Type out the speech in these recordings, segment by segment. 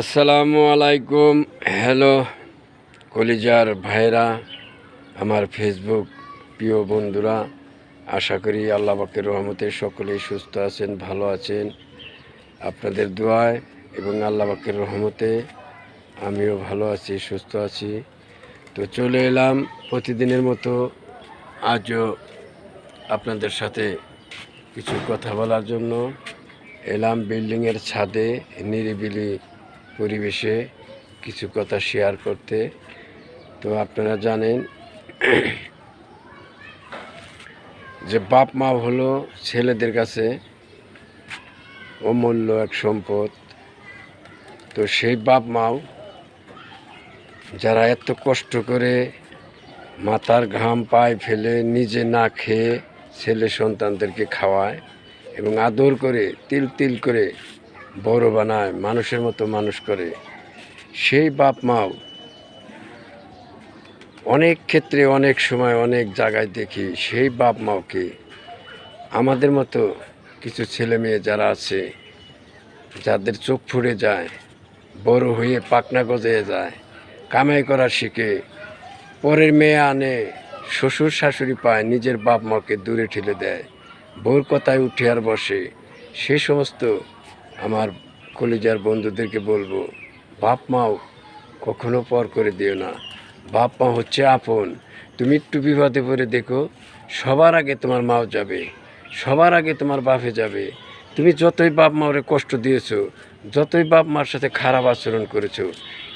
আসসালামু আলাইকুম। হ্যালো, কলিজার ভাইরা আমার ফেসবুক প্রিয় বন্ধুরা, আশা করি আল্লাহ পাকের রহমতে সকলেই সুস্থ আছেন, ভালো আছেন। আপনাদের দোয়ায় এবং আল্লাহ পাকের রহমতে আমিও ভালো আছি, সুস্থ আছি। তো চলে এলাম প্রতিদিনের মতো আজও আপনাদের সাথে কিছু কথা বলার জন্য। এলাম বিল্ডিংয়ের ছাদে নিরিবিলি পরিবেশে কিছু কথা শেয়ার করতে। তো আপনারা জানেন যে বাপ মা হলো ছেলেদের কাছে অমূল্য এক সম্পদ। তো সেই বাপ মাও যারা এত কষ্ট করে মাথার ঘাম পায়ে ফেলে নিজে না খেয়ে ছেলে সন্তানদেরকে খাওয়ায় এবং আদর করে, তিল তিল করে বড় বানায়, মানুষের মতো মানুষ করে। সেই বাপ মাও অনেক ক্ষেত্রে, অনেক সময়, অনেক জায়গায় দেখি সেই বাপ মাওকে আমাদের মতো কিছু ছেলে মেয়ে যারা আছে, যাদের চোখ ফুড়ে যায়, বড় হয়ে পাকনা গজে যায়, কামাই করা শিখে, পরের মেয়ে আনে, শ্বশুর শাশুড়ি পায়, নিজের বাপ মাকে দূরে ঠেলে দেয়, বোর কথায় উঠে আর বসে, সে সমস্ত আমার কলিজার বন্ধুদেরকে বলব, বাপ মাও কখনো পর করে দিও না। বাপ মা হচ্ছে আপন। তুমি একটু বিপদে পড়ে দেখো, সবার আগে তোমার মাও যাবে, সবার আগে তোমার বাপে যাবে। তুমি যতই বাপ মাওরে কষ্ট দিয়েছ, যতই বাপ মার সাথে খারাপ আচরণ করেছ,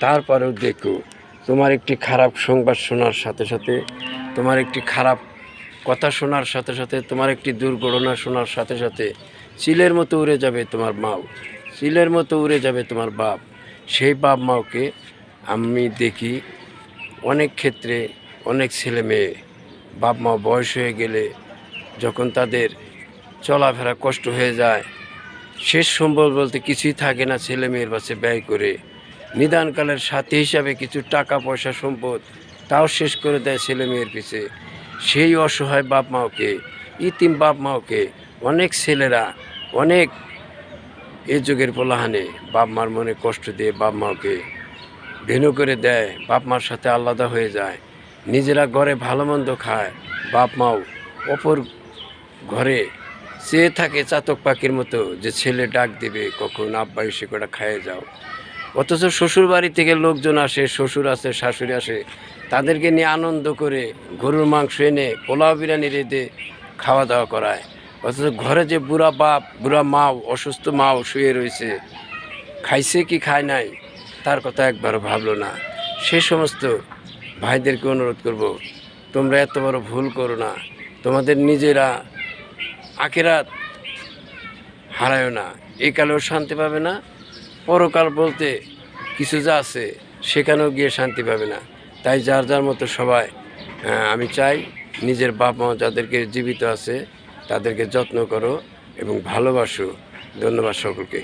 তারপরেও দেখো, তোমার একটি খারাপ সংবাদ শোনার সাথে সাথে, তোমার একটি খারাপ কথা শোনার সাথে সাথে, তোমার একটি দুর্ঘটনা শোনার সাথে সাথে চিলের মতো উড়ে যাবে তোমার মাও। চিলের মতো উড়ে যাবে তোমার বাপ। সেই বাপ মাওকে আমি দেখি অনেক ক্ষেত্রে অনেক ছেলে মেয়ে। বাপ মা বয়স হয়ে গেলে যখন তাদের চলাফেরা কষ্ট হয়ে যায়, শেষ সম্বল বলতে কিছুই থাকে না ছেলে মেয়ের পাশে ব্যয় করে। নিদানকালের সাথী হিসাবে কিছু টাকা, পয়সা, সম্পদ তাও শেষ করে দেয় ছেলে মেয়ের পিছে। সেই অসহায় বাপ মাওকে, ইতিম বাপ মাওকে অনেক ছেলেরা অনেক এ যুগের পোলাহানে বাপ মার মনে কষ্ট দিয়ে বাপ মাকে ভেনু করে দেয়, বাপ মার সাথে আলাদা হয়ে যায়। নিজেরা ঘরে ভালো মন্দ খায়, বাপ মাও অপর ঘরে চেয়ে থাকে চাতক পাখির মতো যে ছেলে ডাক দেবে, কখন আব্বা এসে কটা খাইয়ে যাও। অথচ শ্বশুর বাড়ি থেকে লোকজন আসে, শ্বশুর আসে, শাশুড়ি আসে, তাদেরকে নিয়ে আনন্দ করে গরুর মাংস এনে পোলাও বিরিয়ানি রেঁধে খাওয়া দাওয়া করায়। অথচ ঘরে যে বুড়া বাপ, বুড়া মাও, অসুস্থ মাও শুয়ে রয়েছে, খাইছে কি খায় নাই, তার কথা একবারও ভাবলো না। সে সমস্ত ভাইদেরকে অনুরোধ করব, তোমরা এত বড় ভুল করো না, তোমাদের নিজেরা আখেরাত হারায়ও না। এই কালেও শান্তি পাবে না, পরকাল বলতে কিছু যা আছে, সেখানেও গিয়ে শান্তি পাবে না। তাই যার যার মতো সবাই আমি চাই নিজের বাপ মা যাদেরকে জীবিত আছে তাদেরকে যত্ন করো এবং ভালোবাসো। ধন্যবাদ সকলকে।